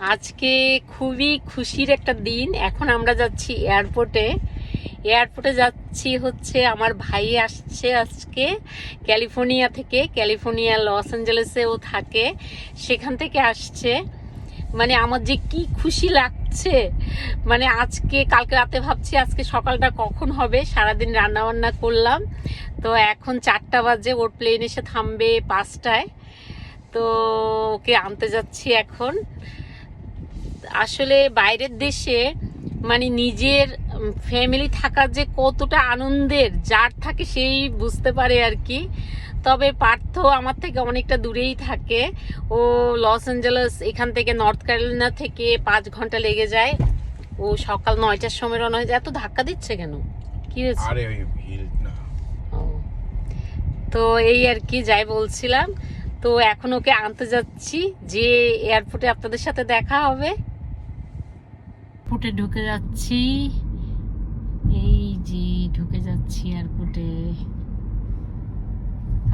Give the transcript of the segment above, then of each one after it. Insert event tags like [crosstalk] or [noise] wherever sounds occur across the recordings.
আজকে খুবই খুশির একটা দিন। এখন আমরা যাচ্ছি এয়ারপোর্টে এয়ারপোর্টে যাচ্ছি হচ্ছে আমার ভাই আসছে আজকে ক্যালিফোর্নিয়া থেকে। ক্যালিফোর্নিয়া, লস অ্যাঞ্জেলেসে ও থাকে। সেখান থেকে আসছে। মানে আমার যে কি খুশি লাগছে। মানে আজকে, কালকে রাতে ভাবছি আজকে সকালটা কখন হবে? সারাদিন রান্না বান্না করলাম। তো এখন চারটা বাজে, ওর প্লেন এসে থামবে পাঁচটায়। তো ওকে আনতে যাচ্ছি এখন। আসলে বাইরের দেশে মানে নিজের ফ্যামিলি থাকার যে কতটা আনন্দের যার থাকে সেই বুঝতে পারে আর কি। তবে পার্থ আমার থেকে অনেকটা দূরেই থাকে। ও লস অ্যাঞ্জেলেস এখান থেকে নর্থ ক্যারোলিনা থেকে পাঁচ ঘণ্টা লেগে যায়। ও সকাল নয়টার সময় রওনা হয়ে যায়। এত ধাক্কা দিচ্ছে কেন? কি হয়েছে। তো এই আর কি যাই বলছিলাম। তো এখন ওকে আনতে যাচ্ছি। যে এয়ারপোর্টে আপনাদের সাথে দেখা হবে। এয়ারপোর্টে ঢুকে যাচ্ছি। এই যে ঢুকে যাচ্ছি এয়ারপোর্টে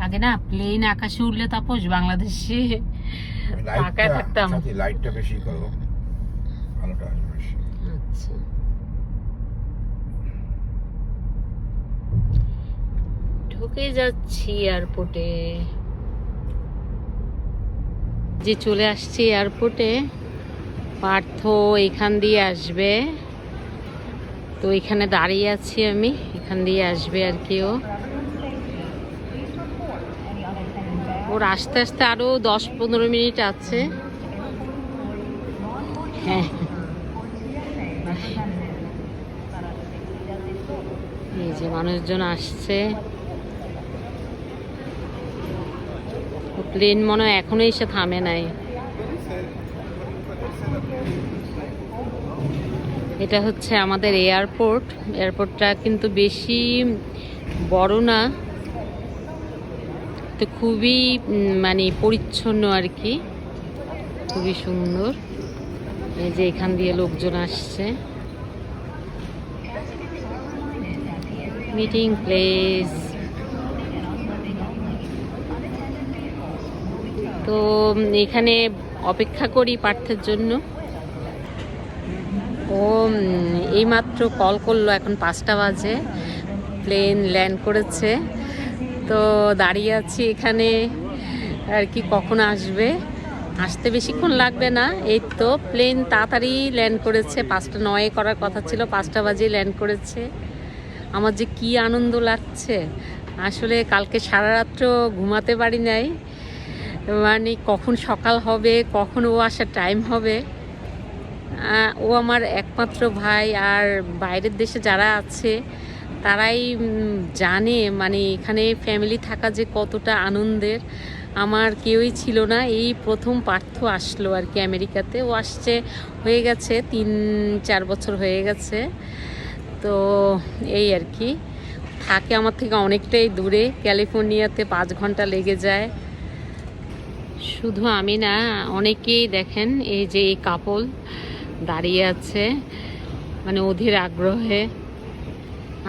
আগে না প্লেন আকাশে উঠলে তাপস বাংলাদেশে ঢাকায় থাকতাম। লাইটটা বেশি করো আলোটা বেশি। আচ্ছা। ঢুকে যাচ্ছি এয়ারপোর্টে যে চলে আসছি এয়ারপোর্টে পার্থ এখান দিয়ে আসবে। তো এখানে দাঁড়িয়ে আছি আমি, এখান দিয়ে আসবে আর কি ও। ওর আস্তে আস্তে আরও দশ পনেরো মিনিট আছে। হ্যাঁ। এই যে মানুষজন আসছে। প্লেন মনে হয় এখনও এসে থামে নাই। এটা হচ্ছে আমাদের এয়ারপোর্ট। এয়ারপোর্টটা কিন্তু বেশি বড় না। তো খুবই মানে পরিচ্ছন্ন আর কি। খুবই সুন্দর। এই যে এখান দিয়ে লোকজন আসছে। মিটিং প্লেস তো এখানে অপেক্ষা করি পার্থের জন্য। ও এইমাত্র কল করল, এখন পাঁচটা বাজে। প্লেন ল্যান্ড করেছে। তো দাঁড়িয়ে আছি এখানে। আর কি কখন আসবে? আসতে বেশিক্ষণ লাগবে না। এই তো প্লেন তাড়াতাড়ি ল্যান্ড করেছে। পাঁচটা নয়ে করার কথা ছিল, পাঁচটা বাজে ল্যান্ড করেছে। আমার যে কি আনন্দ লাগছে। আসলে কালকে সারা রাত্র ঘুমাতে পারি নাই। মানে কখন সকাল হবে, কখন ও আসার টাইম হবে। ও আমার একমাত্র ভাই আর বাইরের দেশে যারা আছে, তারাই জানে মানে এখানে ফ্যামিলি থাকা যে কতটা আনন্দের। আমার কেউই ছিল না। এই প্রথম পার্থ আসলো আর কি আমেরিকাতে। ও আসছে, হয়ে গেছে, তিন, চার বছর হয়ে গেছে। তো এই আর কি। থাকে আমার থেকে অনেকটাই দূরে। ক্যালিফোর্নিয়াতে পাঁচ ঘণ্টা লেগে যায়। শুধু আমি না, অনেকেই দেখেন এই যে এই কাপল দাঁড়িয়ে আছে মানে অধীর আগ্রহে।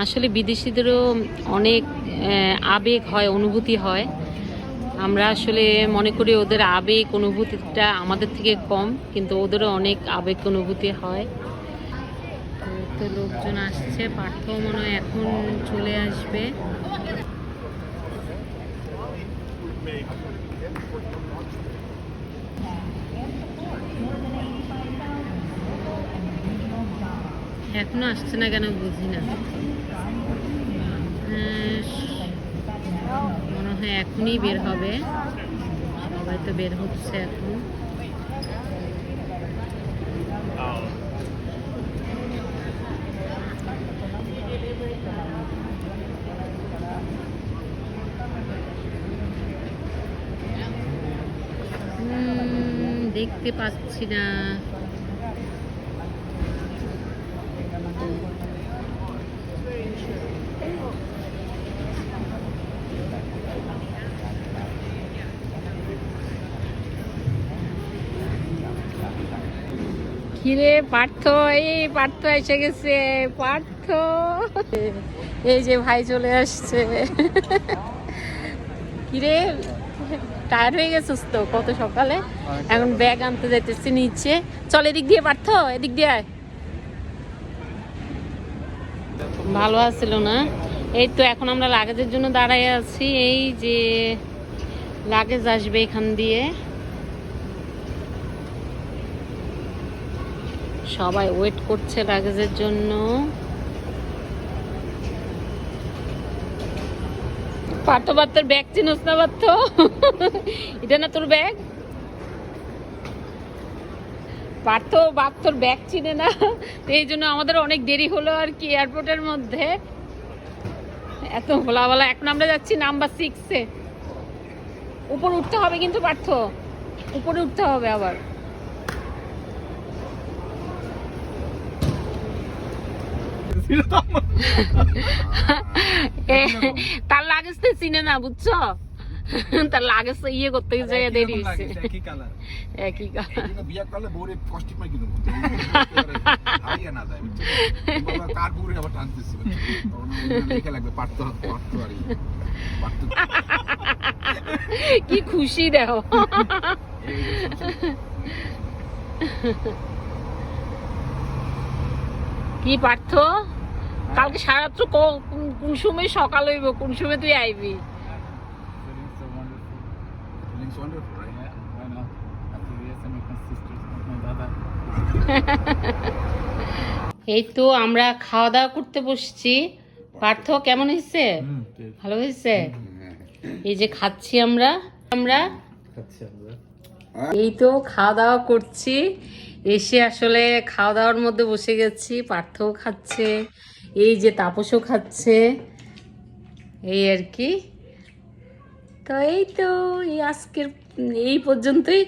আসলে বিদেশিদেরও অনেক আবেগ হয়, অনুভূতি হয়। আমরা আসলে মনে করি ওদের আবেগ অনুভূতিটা আমাদের থেকে কম, কিন্তু ওদেরও অনেক আবেগ অনুভূতি হয়। তো লোকজন আসছে পার্থ মনে এখন চলে আসবে। এখনও আসছে না কেন বুঝি না। মনে হয় এখনই বের হবে। সবাই তো বের হচ্ছে এখন। দেখতে পাচ্ছি না। কিরে পার্থ, এই পার্থ এসে গেছে, পার্থ। এই যে ভাই চলে আসছে। কিরে টায়ার হয়ে গেছিস তো কত সকালে? এখন ব্যাগ আনতে যাইতেছি নিচে। চল এদিক দিয়ে পারত এদিক দিয়ে আয়। ভালো আছিল না? এই তো এখন আমরা লাগেজের জন্য দাঁড়াই আছি। এই যে লাগেজ আসবে এখান দিয়ে। সবাই ওয়েট করছে লাগেজের জন্য। পার্থ পার্থর ব্যাগ চিনোস না পার্থ? এটা না তোর ব্যাগ? পার্থ বাপ তোর ব্যাগ চিনে না। এই জন্য আমাদের অনেক দেরি হলো আর কি এয়ারপোর্টের মধ্যে। এত ভোলাওয়ালা এখন আমরা যাচ্ছি নাম্বার সিক্সে উপর উঠতে হবে কিন্তু পার্থ। উপরে উঠতে হবে আবার। [laughs] তার লাগেজ তো চিনে না বুঝছ? তার লাগেজ তো ইয়ে করতে গিয়ে দেরি একই কালার কিন্তু বিয়ে করলে বউরে কষ্ট পাই কিন্তু হারিয়ে না যায় কার বউরে আবার টানতেছি লেখা লাগবে পারতো পারতো আর কি। কি খুশি দেখো কি পার্থ? কালকে সারাত্র ক- কোন- সময় সকাল হইব? কোন সময় তুই আইবি. [laughs] এই তো আমরা খাওয়া দাওয়া করতে বসছি। পার্থ কেমন হয়েছে? ভালো হয়েছে? এই যে খাচ্ছি আমরা। আমরা এই তো খাওয়া দাওয়া করছি। এসে আসলে খাওয়া দাওয়ার মধ্যে বসে গেছি। পার্থও খাচ্ছে। এই যে তাপসও খাচ্ছে এই আর কি। তো এই তো এই আজকের এই পর্যন্তই।